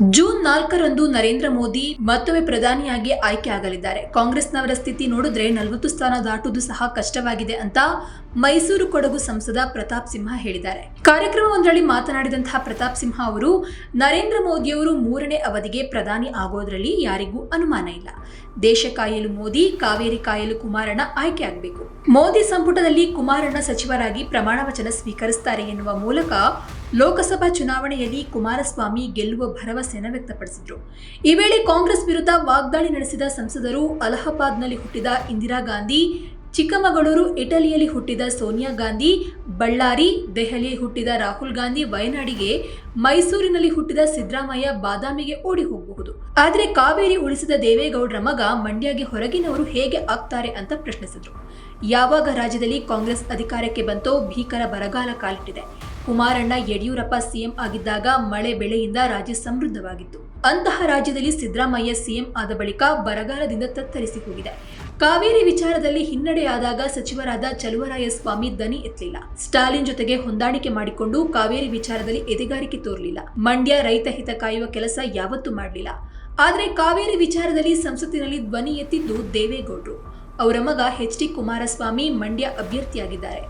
June ನಾಲ್ಕರಂದು ನರೇಂದ್ರ ಮೋದಿ ಮತ್ತೊಮ್ಮೆ ಪ್ರಧಾನಿಯಾಗಿ ಆಯ್ಕೆ ಆಗಲಿದ್ದಾರೆ. ಕಾಂಗ್ರೆಸ್ನವರ ಸ್ಥಿತಿ ನೋಡಿದ್ರೆ ನಲವತ್ತು ಸ್ಥಾನ ದಾಟುವುದು ಸಹ ಕಷ್ಟವಾಗಿದೆ ಅಂತ ಮೈಸೂರು ಕೊಡಗು ಸಂಸದ ಪ್ರತಾಪ್ ಸಿಂಹ ಹೇಳಿದ್ದಾರೆ. ಕಾರ್ಯಕ್ರಮವೊಂದರಲ್ಲಿ ಮಾತನಾಡಿದಂತಹ ಪ್ರತಾಪ್ ಸಿಂಹ ಅವರು, ನರೇಂದ್ರ ಮೋದಿಯವರು ಮೂರನೇ ಅವಧಿಗೆ ಪ್ರಧಾನಿ ಆಗೋದ್ರಲ್ಲಿ ಯಾರಿಗೂ ಅನುಮಾನ ಇಲ್ಲ. ದೇಶ ಕಾಯಲು ಮೋದಿ, ಕಾವೇರಿ ಕಾಯಲು ಕುಮಾರಣ್ಣ ಆಯ್ಕೆ ಆಗಬೇಕು. ಮೋದಿ ಸಂಪುಟದಲ್ಲಿ ಕುಮಾರಣ್ಣ ಸಚಿವರಾಗಿ ಪ್ರಮಾಣ ವಚನ ಸ್ವೀಕರಿಸುತ್ತಾರೆ ಎನ್ನುವ ಮೂಲಕ ಲೋಕಸಭಾ ಚುನಾವಣೆಯಲ್ಲಿ ಕುಮಾರಸ್ವಾಮಿ ಗೆಲ್ಲುವ ಭರವಸೆಯನ್ನು ವ್ಯಕ್ತಪಡಿಸಿದರು. ಈ ವೇಳೆ ಕಾಂಗ್ರೆಸ್ ವಿರುದ್ಧ ವಾಗ್ದಾಳಿ ನಡೆಸಿದ ಸಂಸದರು ಅಲಹಾಬಾದ್ನಲ್ಲಿ ಹುಟ್ಟಿದ ಇಂದಿರಾ ಗಾಂಧಿ, ಚಿಕ್ಕಮಗಳೂರು, ಇಟಲಿಯಲ್ಲಿ ಹುಟ್ಟಿದ ಸೋನಿಯಾ ಗಾಂಧಿ, ಬಳ್ಳಾರಿ, ದೆಹಲಿ ಹುಟ್ಟಿದ ರಾಹುಲ್ ಗಾಂಧಿ, ವಯನಾಡಿಗೆ ಮೈಸೂರಿನಲ್ಲಿ ಹುಟ್ಟಿದ ಸಿದ್ದರಾಮಯ್ಯ ಬಾದಾಮಿಗೆ ಓಡಿ ಹೋಗಬಹುದು. ಆದರೆ ಕಾವೇರಿ ಉಳಿಸಿದ ದೇವೇಗೌಡರ ಮಗ ಮಂಡ್ಯಗೆ ಹೊರಗಿನವರು ಹೇಗೆ ಆಗ್ತಾರೆ ಅಂತ ಪ್ರಶ್ನಿಸಿದರು. ಯಾವಾಗ ರಾಜ್ಯದಲ್ಲಿ ಕಾಂಗ್ರೆಸ್ ಅಧಿಕಾರಕ್ಕೆ ಬಂತೋ ಭೀಕರ ಬರಗಾಲ ಕಾಲಿಟ್ಟಿದೆ. ಕುಮಾರಣ್ಣ ಯಡಿಯೂರಪ್ಪ ಸಿಎಂ ಆಗಿದ್ದಾಗ ಮಳೆ ಬೆಳೆಯಿಂದ ರಾಜ್ಯ ಸಮೃದ್ಧವಾಗಿತ್ತು. ಅಂತಹ ರಾಜ್ಯದಲ್ಲಿ ಸಿದ್ದರಾಮಯ್ಯ ಸಿಎಂ ಆದ ಬಳಿಕ ಬರಗಾಲದಿಂದ ತತ್ತರಿಸಿ ಹೋಗಿದೆ ಕಾವೇರಿ ವಿಚಾರದಲ್ಲಿ ಹಿನ್ನಡೆಯಾದಾಗ ಸಚಿವರಾದ ಚಲುವರಾಯಸ್ವಾಮಿ ದನಿ ಎತ್ತಲಿಲ್ಲ. ಸ್ಟಾಲಿನ್ ಜೊತೆಗೆ ಹೊಂದಾಣಿಕೆ ಮಾಡಿಕೊಂಡು ಕಾವೇರಿ ವಿಚಾರದಲ್ಲಿ ಎದೆಗಾರಿಕೆ ತೋರಲಿಲ್ಲ. ಮಂಡ್ಯ ರೈತ ಹಿತ ಕಾಯುವ ಕೆಲಸ ಯಾವತ್ತೂ ಮಾಡಲಿಲ್ಲ. ಆದರೆ ಕಾವೇರಿ ವಿಚಾರದಲ್ಲಿ ಸಂಸತ್ತಿನಲ್ಲಿ ಧ್ವನಿ ಎತ್ತಿದ್ದು ದೇವೇಗೌಡರು. ಅವರ ಮಗ ಎಚ್ ಡಿ ಕುಮಾರಸ್ವಾಮಿ ಮಂಡ್ಯ ಅಭ್ಯರ್ಥಿಯಾಗಿದ್ದಾರೆ.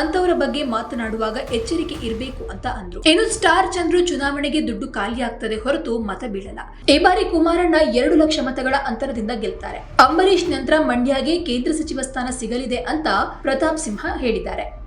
ಅಂತವರ ಬಗ್ಗೆ ಮಾತನಾಡುವಾಗ ಎಚ್ಚರಿಕೆ ಇರಬೇಕು ಅಂತ ಅಂದ್ರು. ಇನ್ನು ಸ್ಟಾರ್ ಚಂದ್ರು ಚುನಾವಣೆಗೆ ದುಡ್ಡು ಖಾಲಿ ಆಗ್ತದೆ ಹೊರತು ಮತ ಬೀಳಲ್ಲ. ಈ ಬಾರಿ ಕುಮಾರಣ್ಣ ಎರಡು ಲಕ್ಷ ಮತಗಳ ಅಂತರದಿಂದ ಗೆಲ್ತಾರೆ. ಅಂಬರೀಶ್ ನಂತರ ಮಂಡ್ಯಗೆ ಕೇಂದ್ರ ಸಚಿವ ಸ್ಥಾನ ಸಿಗಲಿದೆ ಅಂತ ಪ್ರತಾಪ್ ಸಿಂಹ ಹೇಳಿದ್ದಾರೆ.